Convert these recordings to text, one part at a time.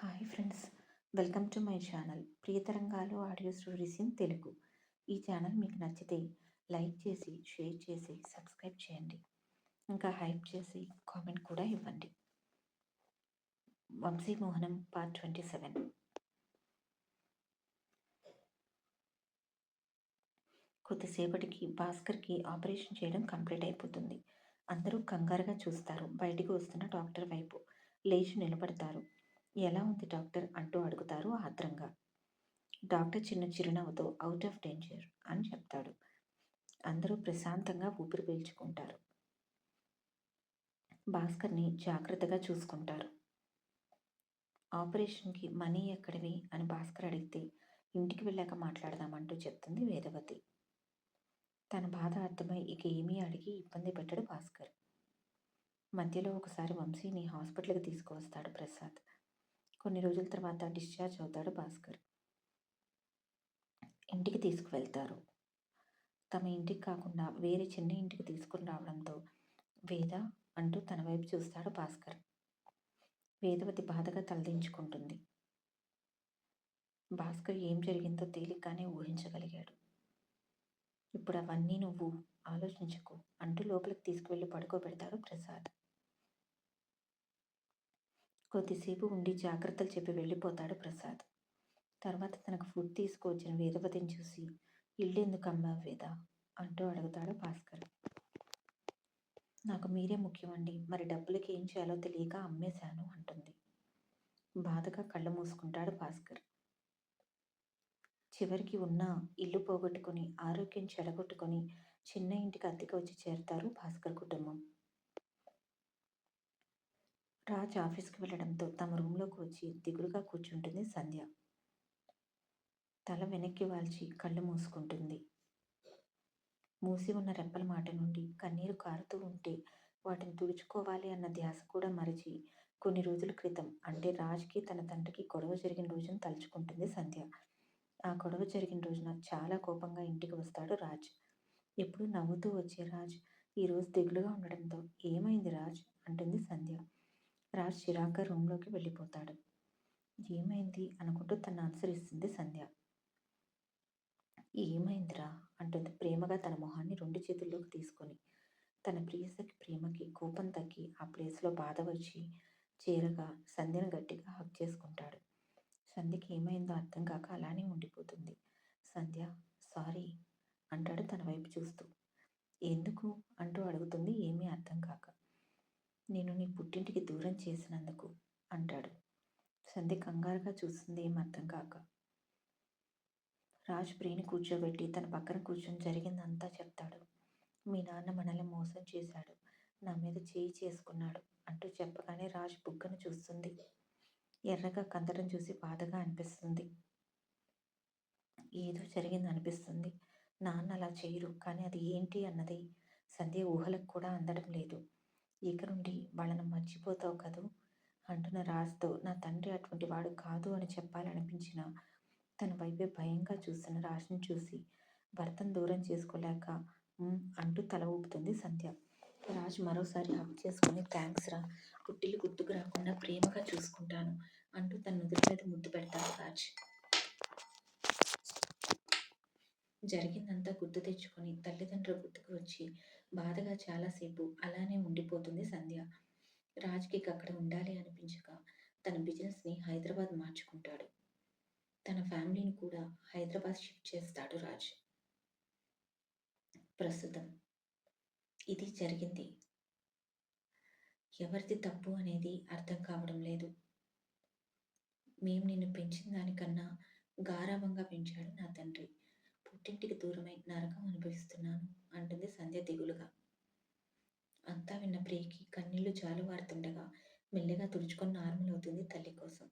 Hi friends welcome to my channel ప్రియతరంగాలు audio stories in Telugu. ఈ channel మీకు నచ్చితే like చేసి షేర్ చేసి సబ్స్క్రైబ్ చేయండి. ఇంకా హైప్ చేసి కామెంట్ కూడా ఇవ్వండి. Vamshimohanam part twenty seven. కొద్దిసేపటికి భాస్కర్కి ఆపరేషన్ చేయడం కంప్లీట్ అయిపోతుంది. అందరూ కంగారుగా చూస్తారు. బయటికి వస్తున్న డాక్టర్ వైపు లేచి నిలబడతారు. ఎలా ఉంది డాక్టర్ అంటూ అడుగుతారు ఆత్రంగా. డాక్టర్ చిన్న చిరునవ్వుతో అవుట్ ఆఫ్ డేంజర్ అని చెప్తాడు. అందరూ ప్రశాంతంగా ఊపిరి పీల్చుకుంటారు. భాస్కర్ని జాగ్రత్తగా చూసుకుంటారు. ఆపరేషన్కి మనీ ఎక్కడివి? అని భాస్కర్ అడిగితే ఇంటికి వెళ్ళాక మాట్లాడదామంటూ చెప్తుంది వేదవతి. తన బాధ అర్థమై ఇక ఏమీ అడిగి ఇబ్బంది పెట్టడు భాస్కర్. మధ్యలో ఒకసారి వంశీని హాస్పిటల్కి తీసుకువస్తాడు ప్రసాద్. కొన్ని రోజుల తర్వాత డిశ్చార్జ్ అవుతాడు భాస్కర్. ఇంటికి తీసుకువెళ్తారు. తమ ఇంటికి కాకుండా వేరే చిన్న ఇంటికి తీసుకుని రావడంతో వేద అంటూ తన వైపు చూస్తాడు భాస్కర్. వేదవతి బాధగా తలదించుకుంటుంది. భాస్కర్ ఏం జరిగిందో తేలిగ్గానే ఊహించగలిగాడు. ఇప్పుడు అవన్నీ నువ్వు ఆలోచించకు అంటూ లోపలికి తీసుకువెళ్ళి పడుకోబెడతాడు ప్రసాద్. కొద్దిసేపు ఉండి జాగ్రత్తలు చెప్పి వెళ్ళిపోతాడు ప్రసాద్. తర్వాత తనకు ఫుడ్ తీసుకువచ్చిన వేదవతిని చూసి ఇల్లు ఎందుకు అమ్మావు వేద అంటూ అడుగుతాడు భాస్కర్. నాకు మీరే ముఖ్యమండి. మరి డబ్బులకి ఏం చేయాలో తెలియక అమ్మేశాను అంటుంది. బాధగా కళ్ళు మూసుకుంటాడు భాస్కర్. చివరికి ఉన్న ఇల్లు పోగొట్టుకొని ఆరోగ్యం చెడగొట్టుకుని చిన్న ఇంటికి అద్దెకి వచ్చి చేరుతారు భాస్కర్ కుటుంబం. రాజ్ ఆఫీస్కి వెళ్ళడంతో తమ రూమ్లోకి వచ్చి దిగులుగా కూర్చుంటుంది సంధ్య. తల వెనక్కి వాల్చి కళ్ళు మూసుకుంటుంది. మూసి ఉన్న రెప్పల మాట నుండి కన్నీరు కారుతూ ఉంటే వాటిని తుడుచుకోవాలి అన్న ధ్యాస కూడా మరిచి కొన్ని రోజుల క్రితం అంటే రాజ్కి తన తండ్రికి గొడవ జరిగిన రోజును తలుచుకుంటుంది సంధ్య. ఆ గొడవ జరిగిన రోజున చాలా కోపంగా ఇంటికి వస్తాడు రాజ్. ఎప్పుడు నవ్వుతూ వచ్చే రాజ్ ఈరోజు దిగులుగా ఉండడంతో ఏమైంది రాజ్? అంటుంది సంధ్య. రాజ్ చిరాగ్గా రూమ్లోకి వెళ్ళిపోతాడు. ఏమైంది? అనుకుంటూ తను అనుసరిస్తుంది సంధ్య. ఏమైందిరా? అంటుంది ప్రేమగా తన మొహాన్ని రెండు చేతుల్లోకి తీసుకొని. తన ప్రియసకి ప్రేమకి కోపం తగ్గి ఆ ప్లేస్లో బాధ వచ్చి చేరగా సంధ్యను గట్టిగా హక్ చేసుకుంటాడు. సంధ్యకి ఏమైందో అర్థం కాక అలానే ఉండిపోతుంది. సంధ్య సారీ అంటాడు తన వైపు చూస్తూ. ఎందుకు? అంటూ అడుగుతుంది ఏమీ అర్థం కాక. నేను నీ పుట్టింటికి దూరం చేసినందుకు అంటాడు. సంధ్య కంగారుగా చూస్తుంది ఏం అర్థం కాక. రాజ్ ప్రియని కూర్చోబెట్టి తన పక్కన కూర్చొని జరిగిందంతా చెప్తాడు. మీ నాన్న మనల్ని మోసం చేశాడు. నా మీద చేయి చేసుకున్నాడు అంటూ చెప్పగానే రాజ్ బుగ్గను చూస్తుంది. ఎర్రగా కందడం చూసి బాధగా అనిపిస్తుంది. ఏదో జరిగింది అనిపిస్తుంది. నాన్న అలా చేయరు కానీ అది ఏంటి అన్నది సంధ్య ఊహలకు కూడా అందడం లేదు. ఇక నుండి వాళ్ళని మర్చిపోతావు కదూ అంటున్న రాజుతో నా తండ్రి అటువంటి వాడు కాదు అని చెప్పాలనిపించిన తన వైపే భయంగా చూస్తున్న రాజుని చూసి భర్తను దూరం చేసుకోలేక అంటూ తల ఊపుతుంది సంధ్య. రాజు మరోసారి హక్ చేసుకుని థ్యాంక్స్ రా పుట్టిల్లు గుర్తుకు రాకుండా ప్రేమగా చూసుకుంటాను అంటూ తన నుదుటి మీద ముద్దు పెడతాడు రాజ్. జరిగిందంతా గుర్తు తెచ్చుకొని తల్లిదండ్రుల గుర్తుకు వచ్చి బాధగా చాలాసేపు అలానే ఉండిపోతుంది సంధ్య. రాజ్కి అక్కడ ఉండాలి అనిపించక తన బిజినెస్ని హైదరాబాద్ మార్చుకుంటాడు. తన ఫ్యామిలీని కూడా హైదరాబాద్ షిఫ్ట్ చేస్తాడు రాజ్. ప్రస్తుతం ఇది జరిగింది. ఎవరిది తప్పు అనేది అర్థం కావడం లేదు. మేము నిన్ను పెంచిన దానికన్నా గారాభంగా పెంచాడు నా తండ్రి. పుట్టింటికి దూరమై నరకం అనుభవిస్తున్నాను అంటుంది సంధ్య దిగులుగా. అంతా విన్న ప్రియకి కన్నీళ్ళు జాలువారుతుండగా మెల్లగా తుడుచుకొని నార్మల్ అవుతుంది తల్లి కోసం.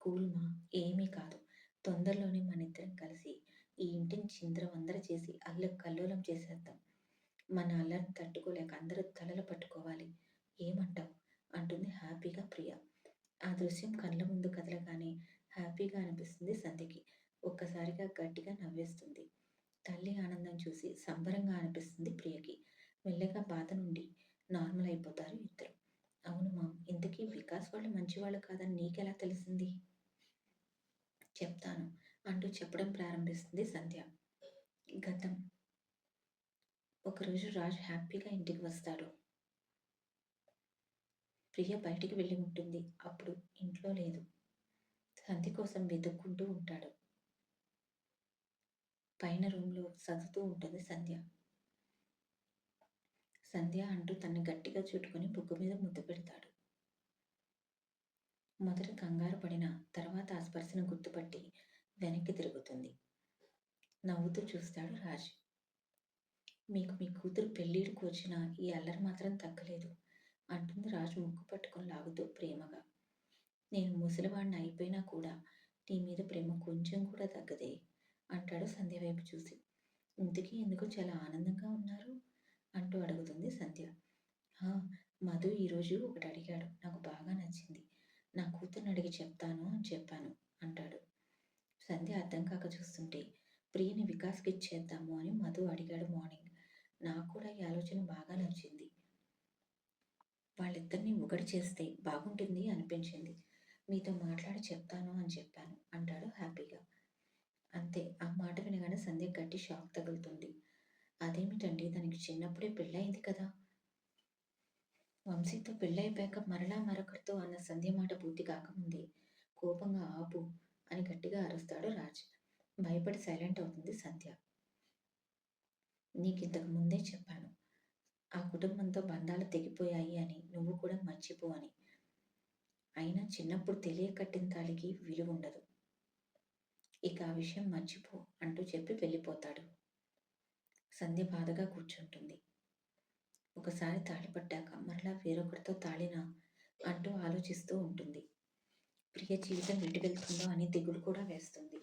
కూల్మా ఏమీ కాదు. తొందరలోనే మన ఇద్దరం కలిసి ఈ ఇంటిని చింద్రవందర చేసి అల్ల కల్లోలం చేసేద్దాం. మన అల్లరిని తట్టుకోలేక అందరూ తలలు పట్టుకోవాలి. ఏమంటావు? అంటుంది హ్యాపీగా ప్రియ. ఆ దృశ్యం కళ్ళ ముందు కదలగానే హ్యాపీగా అనిపిస్తుంది సంధ్యకి. ఒక్కసారిగా గట్టిగా నవ్వేస్తుంది. తల్లి ఆనందం చూసి సంబరంగా అనిపిస్తుంది ప్రియకి మెల్లగా బాధ నుండి నార్మల్ అయిపోతారు ఇద్దరు అవును మామ్. ఇంతకీ వికాస్ వాళ్ళు మంచివాళ్ళు కాదని నీకెలా తెలిసింది? చెప్తాను అంటూ చెప్పడం ప్రారంభిస్తుంది సంధ్య. గతం ఒకరోజు రాజ్ హ్యాపీగా ఇంటికి వస్తాడు. ప్రియ బయటికి వెళ్ళి ఉంటుంది. అప్పుడు ఇంట్లో లేదు. సంధ్య కోసం వెతుక్కుంటూ ఉంటాడు. పైన రూమ్‌లో సర్దుతూ ఉంటుంది సంధ్య. సంధ్య అంటూ తన్ని గట్టిగా చుట్టుకొని బొగ్గు మీద ముద్దు పెడతాడు. మొదట కంగారు పడిన తర్వాత ఆ స్పర్శను గుర్తుపట్టి వెనక్కి తిరుగుతుంది. నవ్వుతూ చూస్తాడు రాజ్. మీకు మీ కూతురు పెళ్ళిడికి వచ్చిన ఈ అల్లరి మాత్రం తగ్గలేదు అంటుంది రాజు ముక్కు పట్టుకొని లాగుతూ ప్రేమగా. నేను ముసలివాడిని అయిపోయినా కూడా నీ మీద ప్రేమ కొంచెం కూడా తగ్గదే అంటాడు సంధ్య వైపు చూసి. ఇంతకీ ఎందుకు చాలా ఆనందంగా ఉన్నారు? అంటూ అడుగుతుంది సంధ్య. ఆ! మధు ఈరోజు ఒకటి అడిగాడు. నాకు బాగా నచ్చింది. నా కూతుర్ని అడిగి చెప్తాను అని చెప్పాను అంటాడు. సంధ్య అర్థం కాక చూస్తుంటే ప్రియని వికాస్‌కి ఇచ్చేద్దాము అని మధు అడిగాడు మార్నింగ్. నాకు కూడా ఈ ఆలోచన బాగా నచ్చింది. వాళ్ళిద్దరిని ఒకటి చేస్తే బాగుంటుంది అనిపించింది. మీతో మాట్లాడి చెప్తాను అని చెప్పాను అంటాడు హ్యాపీగా. అంతే ఆ మాట వినగానే అతనికి షాక్ తగులుతుంది. అదేమిటండి దానికి చిన్నప్పుడే పెళ్ళయింది కదా! వంశీతో పెళ్ళైపోయాక మరలా మరొకరితో అన్న సంధ్య మాట పూర్తి కాకముందే కోపంగా ఆపు అని గట్టిగా అరుస్తాడు రాజ్. భయపడి సైలెంట్ అవుతుంది సంధ్య. నీకింతకు ముందే చెప్పాను. ఆ కుటుంబంతో బంధాలు తెగిపోయాయి అని నువ్వు కూడా మర్చిపో అని. అయినా చిన్నప్పుడు తెలియకట్టిన తాళికి విలువ ఉండదు ఇక ఆ విషయం మర్చిపో అంటూ చెప్పి వెళ్ళిపోతాడు. సంధ్య బాధగా కూర్చుంటుంది. ఒకసారి తాళి పట్టాక మరలా వేరొకరితో తాళినా అంటూ ఆలోచిస్తూ ఉంటుంది. ప్రియ జీవితం ఎటు వెళ్తుందో అని దిగులు కూడా వేస్తుంది.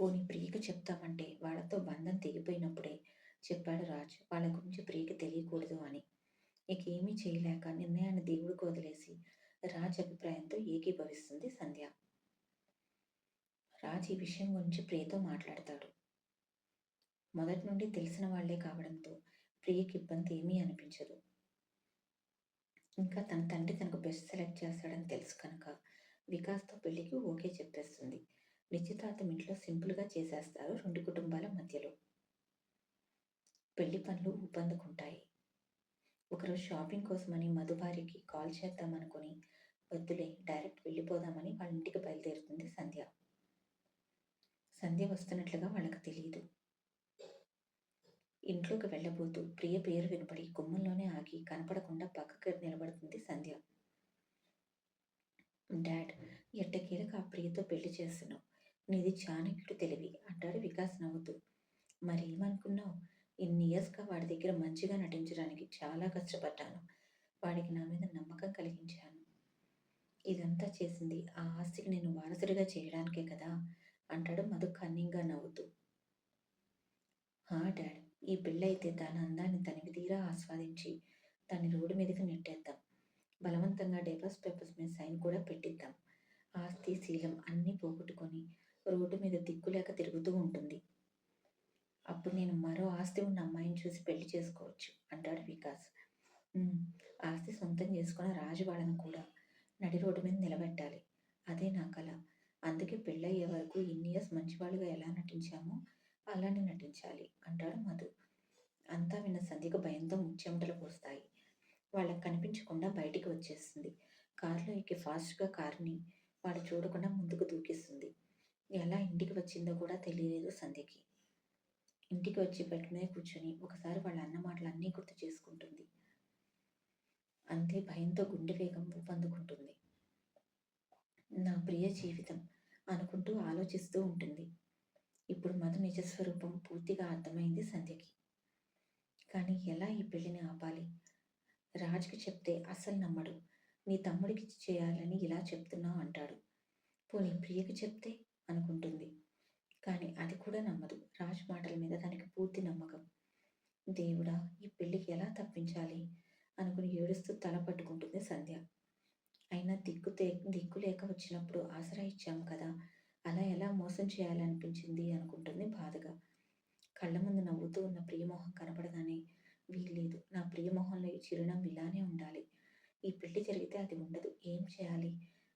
పోనీ ప్రియకు చెప్తామంటే వాళ్ళతో బంధం తెగిపోయినప్పుడే చెప్పాడు రాజ్. వాళ్ళ గురించి ప్రియకి తెలియకూడదు అని. ఇక ఏమీ చేయలేక నిర్ణయాన్ని దేవుడికి వదిలేసి రాజ్ అభిప్రాయంతో ఏకీభవిస్తుంది సంధ్య. రాజ్ ఈ విషయం గురించి ప్రియతో మాట్లాడతాడు. మొదటి నుండి తెలిసిన వాళ్ళే కావడంతో ప్రియకి ఇబ్బంది ఏమీ అనిపించదు. ఇంకా తన తండ్రి తనకు బెస్ట్ సెలెక్ట్ చేస్తాడని తెలుసు కనుక వికాస్‌తో పెళ్ళికి ఓకే చెప్పేస్తుంది. నిశ్చితార్థం ఇంట్లో సింపుల్‌గా చేసేస్తారు రెండు కుటుంబాల మధ్యలో. పెళ్ళి పనులు ఊపందుకుంటాయి. ఒకరోజు షాపింగ్ కోసమని మధు కాల్ చేద్దామనుకుని వద్దులే డైరెక్ట్ వెళ్ళిపోదామని వాళ్ళ ఇంటికి బయలుదేరుతుంది సంధ్య. సంధ్య వస్తున్నట్లుగా వాళ్ళకు తెలియదు ఇంట్లోకి వెళ్ళబోతూ ప్రియ పేరు వినపడి గుమ్మంలోనే ఆగి కనపడకుండా పక్కకి నిలబడుతుంది సంధ్య. డాడ్ ఎట్టకీలక ఆ ప్రియతో పెళ్ళి చేస్తున్నావు. నీది చాణక్యుడు తెలివి అంటాడు వికాస్ నవ్వుతూ. మరేమనుకున్నావు? ఇన్ని ఇయర్స్‌గా వాడి దగ్గర మంచిగా నటించడానికి చాలా కష్టపడ్డాను. వాడికి నా మీద నమ్మకం కలిగించాను. ఇదంతా చేసింది ఆ ఆస్తికి నేను వారసుడిగా చేయడానికే కదా! అంటాడు మధు కన్నింగా నవ్వుతూ. హా! డాడ్ ఈ పెళ్ళైతే దాని అందాన్ని తనివితీరా ఆస్వాదించి దాన్ని రోడ్డు మీదకి నెట్టేద్దాం. బలవంతంగా డైవర్స్ పేపర్స్ మీద సైన్ కూడా పెట్టిద్దాం. ఆస్తి, శీలం అన్నీ పోగొట్టుకొని రోడ్డు మీద దిక్కులేక తిరుగుతూ ఉంటుంది. అప్పుడు నేను మరో ఆస్తి ఉన్న అమ్మాయిని చూసి పెళ్ళి చేసుకోవచ్చు అంటాడు వికాస్. ఆస్తి సొంతం చేసుకున్న రాజు వాళ్ళను కూడా నడి రోడ్డు మీద నిలబెట్టాలి. అదే నా కల. అందుకే పెళ్ళయ్యే వరకు ఇన్ని ఇయర్స్ మంచివాళ్ళుగా ఎలా నటించామో అలానే నటించాలి అంటాడు మధు. అంతా విన్న సంధ్యకు భయంతో ముచ్చెమటలు పోస్తాయి. వాళ్ళకి కనిపించకుండా బయటికి వచ్చేస్తుంది. కారులో ఎక్కి ఫాస్ట్‌గా కారుని వాడు చూడకుండా ముందుకు దూకిస్తుంది. ఎలా ఇంటికి వచ్చిందో కూడా తెలియలేదు సంధ్యకి. ఇంటికి వచ్చి బెడ్ మీద కూర్చొని ఒకసారి వాళ్ళ అన్న మాటలన్నీ గుర్తు చేసుకుంటుంది. అంతే భయంతో గుండె వేగం ఊపందుకుంటుంది. నా ప్రియ జీవితం అనుకుంటూ ఆలోచిస్తూ ఉంటుంది. ఇప్పుడు మధు నిజ స్వరూపం పూర్తిగా అర్థమైంది సంధ్యకి. కానీ ఎలా ఈ పెళ్ళిని ఆపాలి? రాజుకి చెప్తే అసలు నమ్మడు. నీ తమ్ముడికి చేయాలని ఇలా చెప్తున్నావు అంటాడు. పోనీ ప్రియకి చెప్తే? అనుకుంటుంది. కానీ అది కూడా నమ్మదు. రాజ్ మాటల మీద తనకి పూర్తి నమ్మకం. దేవుడా! ఈ పెళ్ళికి ఎలా తప్పించాలి? అనుకుని ఏడుస్తూ తల పట్టుకుంటుంది సంధ్య. అయినా దిక్కు తే దిక్కు లేక వచ్చినప్పుడు ఆసరా ఇచ్చాం కదా! అలా ఎలా మోసం చేయాలనిపించింది అనుకుంటుంది బాధగా. కళ్ళ ముందు నవ్వుతూ ఉన్న ప్రియ మొహం కనపడగానే వీల్లేదు. నా ప్రియమోహంలో ఈ చిరునవ్వు ఇలానే ఉండాలి. ఈ పెళ్ళి జరిగితే అది ఉండదు ఏం చేయాలి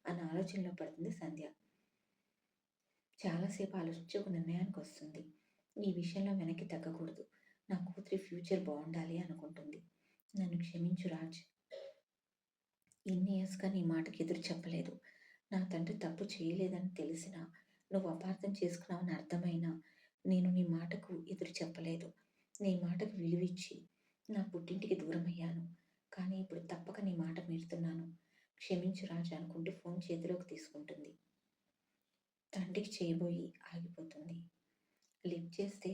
అన్న ఆలోచనలో పడుతుంది సంధ్య చాలాసేపు ఆలోచించి ఒక నిర్ణయానికి వస్తుంది ఈ విషయంలో వెనక్కి తగ్గకూడదు నా కూతురి ఫ్యూచర్ బాగుండాలి అనుకుంటుంది నన్ను క్షమించు రాజ్ ఇన్ని ఇయర్స్గా నీ మాటకి ఎదురు చెప్పలేదు. నా తండ్రి తప్పు చేయలేదని తెలిసినా నువ్వు అపార్థం చేసుకున్నావని అర్థమైనా నేను నీ మాటకు ఎదురు చెప్పలేదు. నీ మాటకు విలువిచ్చి నా పుట్టింటికి దూరమయ్యాను. కానీ ఇప్పుడు తప్పక నీ మాట మీరుతున్నాను. క్షమించు రాజు అనుకుంటూ ఫోన్ చేతిలోకి తీసుకుంటుంది. తండ్రికి చేయబోయి ఆగిపోతుంది. లిఫ్ట్ చేస్తే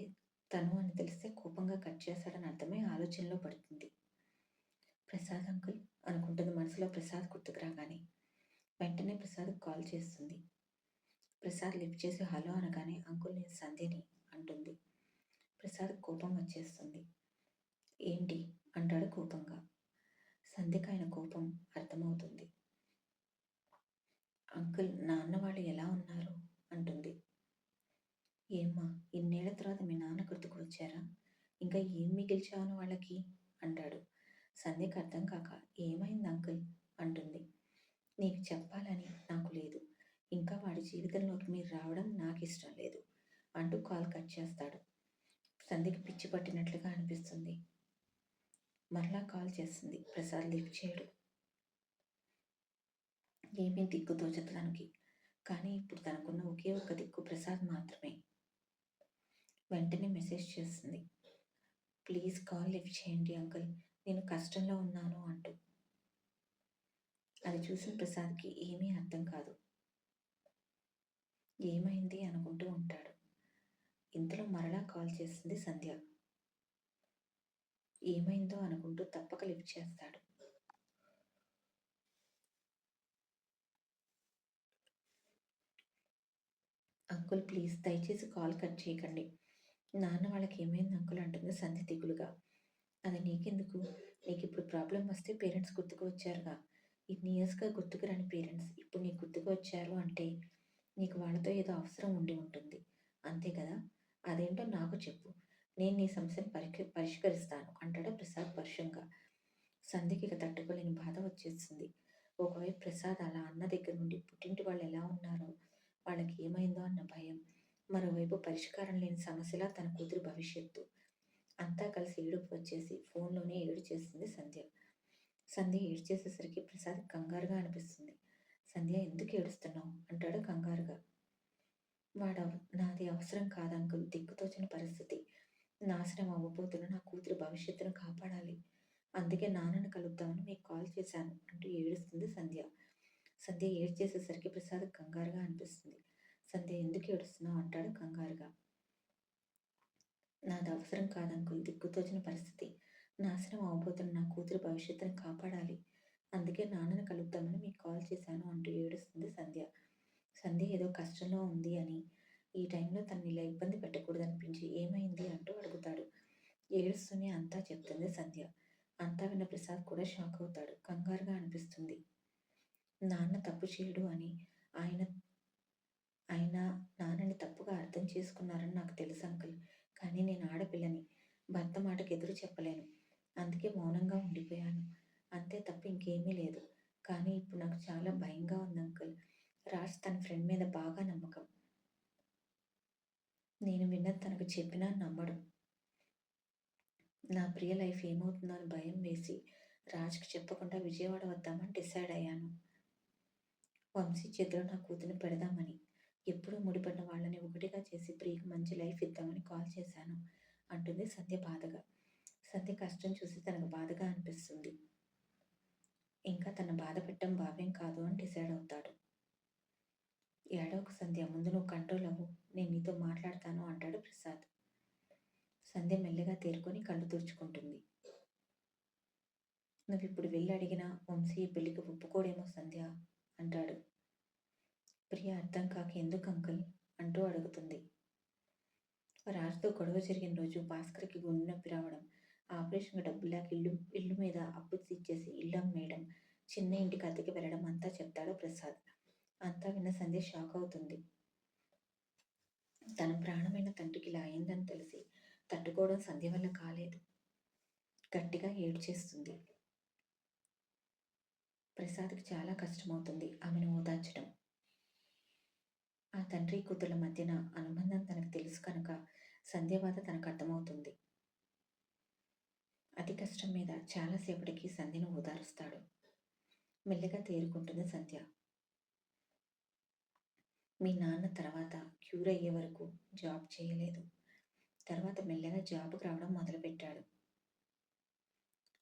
తను అని తెలిస్తే కోపంగా కట్ చేశాడని అర్థమై ఆలోచనలో పడుతుంది. ప్రసాద్ అంకుల్ అనుకుంటుంది మనసులో ప్రసాద్ గుర్తుకు రాగానే. వెంటనే ప్రసాద్ కాల్ చేస్తుంది. ప్రసాద్ లిఫ్ట్ చేసి హలో అనగానే అంకుల్ నేను సంధ్యని అంటుంది. ప్రసాద్ కోపం వచ్చేస్తుంది. ఏంటి? అంటాడు కోపంగా. సంధ్యకు ఆయన కోపం అర్థమవుతుంది. అంకుల్ నాన్న వాళ్ళు ఎలా ఉన్నారు? అంటుంది. ఏమ్మా ఇన్నేళ్ళ తర్వాత మీ నాన్న గుర్తుకు వచ్చారా? ఇంకా ఏం మిగిల్చావను వాళ్ళకి? అంటాడు. సంధ్యకు అర్థం కాక ఏమైంది అంకుల్? అంటుంది. నీకు చెప్పాలని నాకు లేదు. ఇంకా వాడి జీవితంలోకి మీరు రావడం నాకు ఇష్టం లేదు. అంటూ కాల్ కట్ చేస్తాడు. సంధ్యకి పిచ్చి పట్టినట్లుగా అనిపిస్తుంది. మరలా కాల్ చేస్తుంది. ప్రసాద్ లిఫ్ట్ చేయడు. ఏమీ దిక్కు తోచతడానికి కానీ ఇప్పుడు తనకున్న ఒకే ఒక్క దిక్కు ప్రసాద్ మాత్రమే. వెంటనే మెసేజ్ చేస్తుంది. ప్లీజ్ కాల్ లిఫ్ట్ చేయండి అంకుల్. నేను కష్టంలో ఉన్నాను అంటూ. అది చూసిన ప్రసాద్కి ఏమీ అర్థం కాదు. ఏమైంది అనుకుంటూ ఉంటాడు. ఇంతలో మరలా కాల్ చేస్తుంది సంధ్య. ఏమైందో అనుకుంటూ తప్పక లిఫ్ట్ చేస్తాడు. అంకుల్ ప్లీజ్ దయచేసి కాల్ కట్ చేయకండి. నాన్న వాళ్ళకి ఏమైంది అంకుల్ అంటుంది సంధ్య దిగులుగా. అది నీకెందుకు? నీకు ఇప్పుడు ప్రాబ్లం వస్తే పేరెంట్స్ గుర్తుకు వచ్చారుగా ఇన్ని ఇయర్స్గా గుర్తుకు రాని పేరెంట్స్ ఇప్పుడు నీకు గుర్తుకు వచ్చారు అంటే నీకు వాళ్ళతో ఏదో అవసరం ఉండి ఉంటుంది. అంతే కదా? అదేంటో నాకు చెప్పు. నేను నీ సమస్యను పరి పరిష్కరిస్తాను అంటాడు ప్రసాద్ పరుషంగా సంధికి ఇక తట్టుకోలేని బాధ వచ్చేస్తుంది. ఒకవైపు ప్రసాద్ అలా అన్న దగ్గర నుండి పుట్టింటి వాళ్ళు ఎలా ఉన్నారో వాళ్ళకి ఏమైందో అన్న భయం. మరోవైపు పరిష్కారం లేని సమస్యలా తన కూతురు భవిష్యత్తు. అంతా కలిసి ఏడుపు వచ్చేసి ఫోన్లోనే ఏడు చేస్తుంది సంధ్య. సంధ్య ఏడు చేసేసరికి ప్రసాద్ కంగారుగా అనిపిస్తుంది. సంధ్య ఎందుకు ఏడుస్తున్నావు? అంటాడు కంగారుగా. వాడ నాది అవసరం కాదంకుల్ దిక్కుతోచిన పరిస్థితి. నాశనం అవ్వబోతున్న నా కూతురు భవిష్యత్తును కాపాడాలి. అందుకే నాన్నను కలుద్దామని మీకు కాల్ చేశాను అంటూ ఏడుస్తుంది సంధ్య. సంధ్య ఏడు చేసేసరికి ప్రసాద్ కంగారుగా అనిపిస్తుంది. సంధ్య ఎందుకు ఏడుస్తున్నావు? అంటాడు కంగారుగా. నాది అవసరం కాదంకుల్ దిక్కుతోచిన పరిస్థితి. నాశనం అవబోతున్న నా కూతురు భవిష్యత్తును కాపాడాలి. అందుకే నాన్నను కలుపుతామని మీకు కాల్ చేశాను అంటూ ఏడుస్తుంది సంధ్య. సంధ్య ఏదో కష్టంలో ఉంది అని. ఈ టైంలో తను ఇలా ఇబ్బంది పెట్టకూడదనిపించి ఏమైంది అంటూ అడుగుతాడు. ఏడుస్తూనే అంతా చెప్తుంది సంధ్య. అంతా విన్న ప్రసాద్ కూడా షాక్ అవుతాడు. కంగారుగా అనిపిస్తుంది. నాన్న తప్పు చేయడు అని. ఆయన ఆయన నాన్నని తప్పుగా అర్థం చేసుకున్నారని నాకు తెలుసు అంకుల్. కానీ నేను ఆడపిల్లని. భర్త మాటకు ఎదురు చెప్పలేను. అందుకే మౌనంగా ఉండిపోయాను. అంతే తప్ప ఇంకేమీ లేదు. కానీ ఇప్పుడు నాకు చాలా భయంగా ఉంది అంకుల్. రాజ్ తన ఫ్రెండ్ మీద బాగా నమ్మకం. నేను విన్నది తనకు చెప్పినా నమ్మడు. నా ప్రియ లైఫ్ ఏమవుతుందో అని భయం వేసి రాజ్కి చెప్పకుండా విజయవాడ వద్దామని డిసైడ్ అయ్యాను. వంశీ చేతిలో నా కూతురు పెడదామని. ఎప్పుడూ ముడిపడిన వాళ్ళని ఒకటిగా చేసి ప్రియకి మంచి లైఫ్ ఇద్దామని కాల్ చేశాను. అంటుంది సంధ్య బాధగా. సంధ్య కష్టం చూసి తనకు బాధగా అనిపిస్తుంది. ఇంకా తన బాధ పెట్టడం భావ్యం కాదు అని డిసైడ్ అవుతాడు. ఏడవకు సంధ్య ముందు నువ్వు కంట్రోల్ అవ్వు. నేను నీతో మాట్లాడతాను అంటాడు ప్రసాద్. సంధ్య మెల్లగా తేరుకొని కళ్ళు తుడుచుకుంటుంది. నువ్వు ఇప్పుడు వెళ్ళి అడిగినా వంశీ పెళ్ళికి ఒప్పుకోడేమో సంధ్య అంటాడు. ప్రియ అర్థం కాక ఎందుకు అంకుల్? అంటూ అడుగుతుంది. రాజుతో గొడవ జరిగిన రోజు భాస్కర్కి గుండె నొప్పి రావడం ఆపరేషన్కి డబ్బులాకి ఇల్లు ఇల్లు మీద అప్పు తీర్చేసి ఇల్లు అమ్మేయడం చిన్న ఇంటికి అద్దెకి వెళ్ళడం అంతా చెప్తాడు ప్రసాద్. అంతా విన్న సంధ్య షాక్ అవుతుంది. తన ప్రాణమైన తండ్రికి ఇలా అయిందని తెలిసి తట్టుకోవడం సంధ్య వల్ల కాలేదు. గట్టిగా ఏడ్చేస్తుంది. ప్రసాద్‌కి చాలా కష్టమవుతుంది ఆమెను ఓదార్చడం. ఆ తండ్రి కూతుర్ల మధ్యన అనుబంధం తనకు తెలుసు కనుక సంధ్యవాత తనకు అర్థమవుతుంది. అతి కష్టం మీద చాలా సేపటికి సంధ్యను ఓదారుస్తాడు. మెల్లిగా తేరుకుంటుంది సంధ్య. మీ నాన్న తర్వాత క్యూర్ అయ్యే వరకు జాబ్ చేయలేదు. తర్వాత మెల్లగా జాబ్‌కి రావడం మొదలుపెట్టాడు.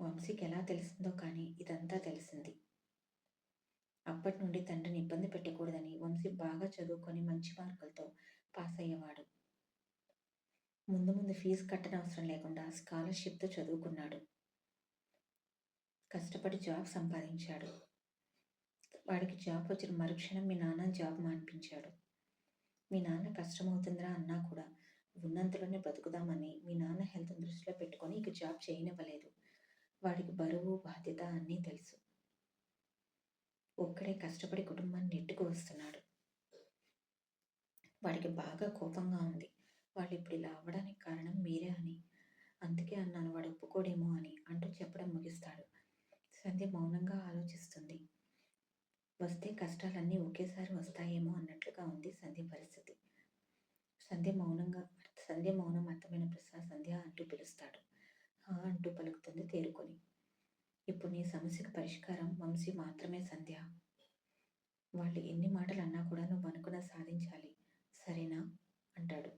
వంశీకి ఎలా తెలిసిందో కానీ ఇదంతా తెలిసింది. అప్పటి నుండి తండ్రిని ఇబ్బంది పెట్టకూడదని వంశీ బాగా చదువుకొని మంచి మార్కులతో పాస్ అయ్యేవాడు. ముందు ముందు ఫీజు కట్టనవసరం లేకుండా స్కాలర్‌షిప్‌తో చదువుకున్నాడు. కష్టపడి జాబ్ సంపాదించాడు. వాడికి జాబ్ వచ్చిన మరుక్షణం మీ నాన్న జాబ్ మాన్పించాడు. మీ నాన్న కష్టమవుతుందిరా అన్నా కూడా ఉన్నంతలోనే బతుకుదామని మీ నాన్న హెల్త్‌ని దృష్టిలో పెట్టుకొని ఇక జాబ్ చేయనివ్వలేదు. వాడికి బరువు, బాధ్యత అన్నీ తెలుసు. ఒక్కడే కష్టపడి కుటుంబాన్ని నెట్టుకు వస్తున్నాడు. వాడికి బాగా కోపంగా ఉంది. వాళ్ళు ఇప్పుడు ఇలా అవ్వడానికి కారణం మీరే అని. అందుకే అన్నాను వాడు ఒప్పుకోడేమో అని అంటూ చెప్పడం ముగిస్తాడు. సంధ్య మౌనంగా ఆలోచిస్తుంది. వస్తే కష్టాలన్నీ ఒకేసారి వస్తాయేమో అన్నట్లుగా ఉంది సంధ్య పరిస్థితి. సంధ్య మౌనంగా సంధ్య మౌనం అర్థమైన ప్రసాద్ సంధ్య అంటూ పిలుస్తాడు. హా అంటూ పలుకుతుంది తేరుకొని. ఇప్పుడు నీ సమస్యకు పరిష్కారం వంశీ మాత్రమే సంధ్య. వాళ్ళు ఎన్ని మాటలు అన్నా కూడా నువ్వు అనుకున్న సాధించాలి. సరేనా? అంటాడు.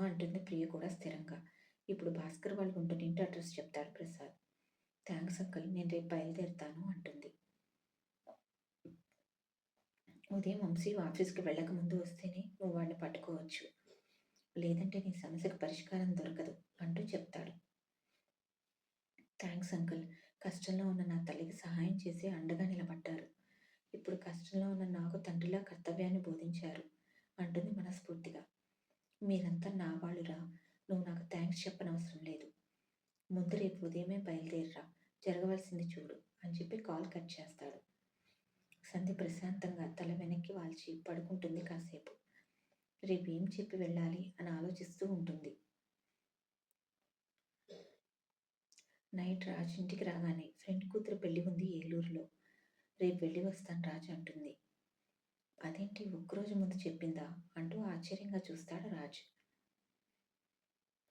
అంటుంది ప్రియ కూడా స్థిరంగా. ఇప్పుడు భాస్కర్ వాళ్ళు ఉంటున్న ఇంటి అడ్రస్ చెప్తాడు ప్రసాద్. థ్యాంక్స్ అంకల్ నేను రేపు బయలుదేరుతాను అంటుంది. ఉదయం వంశీ ఆఫీస్‌కి వెళ్ళకముందు వస్తేనే నువ్వు వాడిని పట్టుకోవచ్చు. లేదంటే నీ సమస్యకు పరిష్కారం దొరకదు అంటూ చెప్తాడు. థ్యాంక్స్ అంకుల్ కష్టంలో ఉన్న నా తల్లికి సహాయం చేసి అండగా నిలబడ్డారు. ఇప్పుడు కష్టంలో ఉన్న నాకు తండ్రిలా కర్తవ్యాన్ని బోధించారు అంటుంది మనస్ఫూర్తిగా. మీరంతా నా వాళ్ళురా నువ్వు నాకు థ్యాంక్స్ చెప్పనవసరం లేదు. ముందు రేపు ఉదయమే బయలుదేరిరా జరగవలసింది చూడు అని చెప్పి కాల్ కట్ చేస్తాడు. సంధ్య ప్రశాంతంగా తల వెనక్కి వాల్చి పడుకుంటుంది కాసేపు. రేపు ఏం చెప్పి వెళ్ళాలి అని ఆలోచిస్తూ ఉంటుంది. నైట్ రాజ్ ఇంటికి రాగానే ఫ్రెండ్ కూతురు పెళ్ళి ఉంది ఏలూరులో. రేపు వెళ్ళి వస్తాను రాజ్ అంటుంది. అదేంటి ఒక్కరోజు ముందు చెప్పిందా అంటూ ఆశ్చర్యంగా చూస్తాడు రాజ్.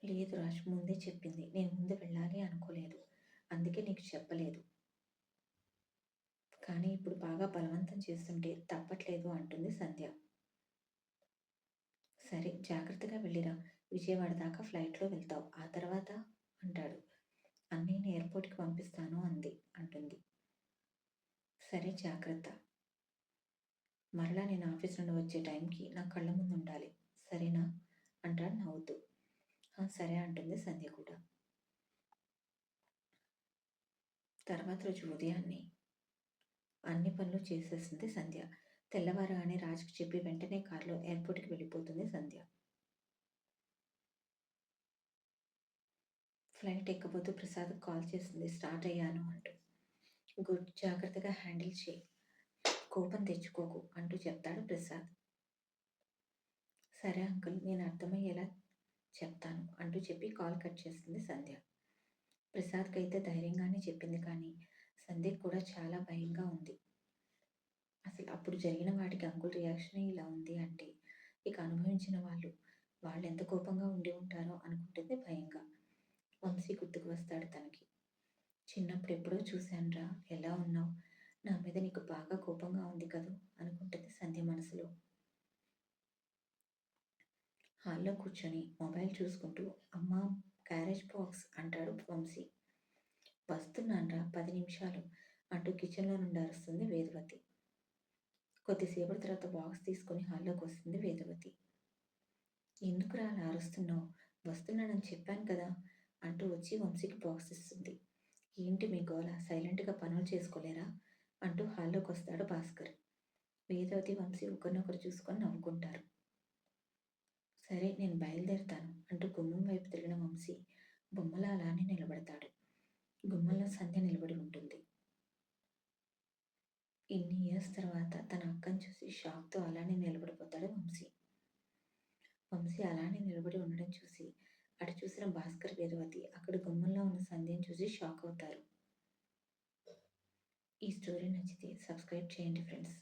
లేదు రాజ్ ముందే చెప్పింది. నేను ముందు వెళ్ళాలి అనుకోలేదు. అందుకే నీకు చెప్పలేదు. కానీ ఇప్పుడు బాగా బలవంతం చేస్తుంటే తప్పట్లేదు అంటుంది సంధ్య. సరే జాగ్రత్తగా వెళ్ళిరా విజయవాడ దాకా ఫ్లైట్లో వెళ్తావు. ఆ తర్వాత అంటాడు. అన్నయ్యని ఎయిర్‌పోర్ట్‌కి పంపిస్తాను అంది అంటుంది. సరే జాగ్రత్త. మరలా నేను ఆఫీస్ నుండి వచ్చే టైంకి నా కళ్ళ ముందు ఉండాలి. సరేనా? అంటాడు నవ్వుతూ. సరే అంటుంది సంధ్య కూడా. తర్వాత రోజు ఉదయాన్నే అన్ని పనులు చేసేసింది సంధ్య. తెల్లవారగానే రాజ్‌కి చెప్పి వెంటనే కార్‌లో ఎయిర్‌పోర్ట్‌కి వెళ్ళిపోతుంది సంధ్య. ఫ్లైట్ ఎక్కబోతూ ప్రసాద్ కాల్ చేసింది స్టార్ట్ అయ్యాను అంటూ. గుడ్ జాగ్రత్తగా హ్యాండిల్ చేయి కోపం తెచ్చుకోకు అంటూ చెప్తాడు ప్రసాద్. సరే అంకుల్ నేను అర్థమయ్యేలా చెప్తాను అంటూ చెప్పి కాల్ కట్ చేస్తుంది సంధ్య. అయితే ధైర్యంగానే చెప్పింది కానీ సంధ్యకి కూడా చాలా భయంగా ఉంది. అసలు అప్పుడు జరిగిన వాటికి అంకుల్ రియాక్షన్ ఇలా ఉంది అంటే ఇక అనుభవించిన వాళ్ళు వాళ్ళు ఎంత కోపంగా ఉండి ఉంటారో అనుకుంటుంది భయంగా. వంశీ గుర్తుకు వస్తాడు తనకి. చిన్నప్పుడు ఎప్పుడో చూశానురా ఎలా ఉన్నావు? నా మీద నీకు బాగా కోపంగా ఉంది కదూ అనుకుంటుంది సంధ్య మనసులో. హాల్‌లో కూర్చొని మొబైల్ చూసుకుంటూ అమ్మ క్యారేజ్ బాక్స్ అంటాడు వంశీ. వస్తున్నానరా పది నిమిషాలు అంటూ కిచెన్‌లో నుండి అరుస్తుంది వేదవతి. కొద్దిసేపటి తర్వాత బాక్స్ తీసుకొని హాల్‌లోకి వస్తుంది వేదవతి. ఎందుకురా అలా అరుస్తున్నావు? వస్తున్నానని చెప్పాను కదా! అంటూ వచ్చి వంశీకి బాక్స్ ఇస్తుంది. ఏంటి మీ గోల సైలెంట్‌గా పనులు చేసుకోలేరా? అంటూ హాల్లోకి వస్తాడు భాస్కర్. వేదవతి, వంశీ ఒకరినొకరు చూసుకొని నవ్వుకుంటారు. సరే నేను బయలుదేరుతాను అంటూ గుమ్మం వైపు తిరిగిన వంశీ బొమ్మలా అలానే నిలబడతాడు. గుమ్మంలో సంధ్య నిలబడి ఉంటుంది. ఇన్ని ఇయర్స్ తర్వాత తన అక్కని చూసి షాక్‌తో అలానే నిలబడిపోతాడు వంశీ. వంశీ అలానే నిలబడి ఉండడం చూసి అటు చూసిన భాస్కర్, వేదవతి అక్కడ గుమ్మంలో ఉన్న సంధ్యను చూసి షాక్ అవుతారు. ఈ స్టోరీ నచ్చితే సబ్స్క్రైబ్ చేయండి ఫ్రెండ్స్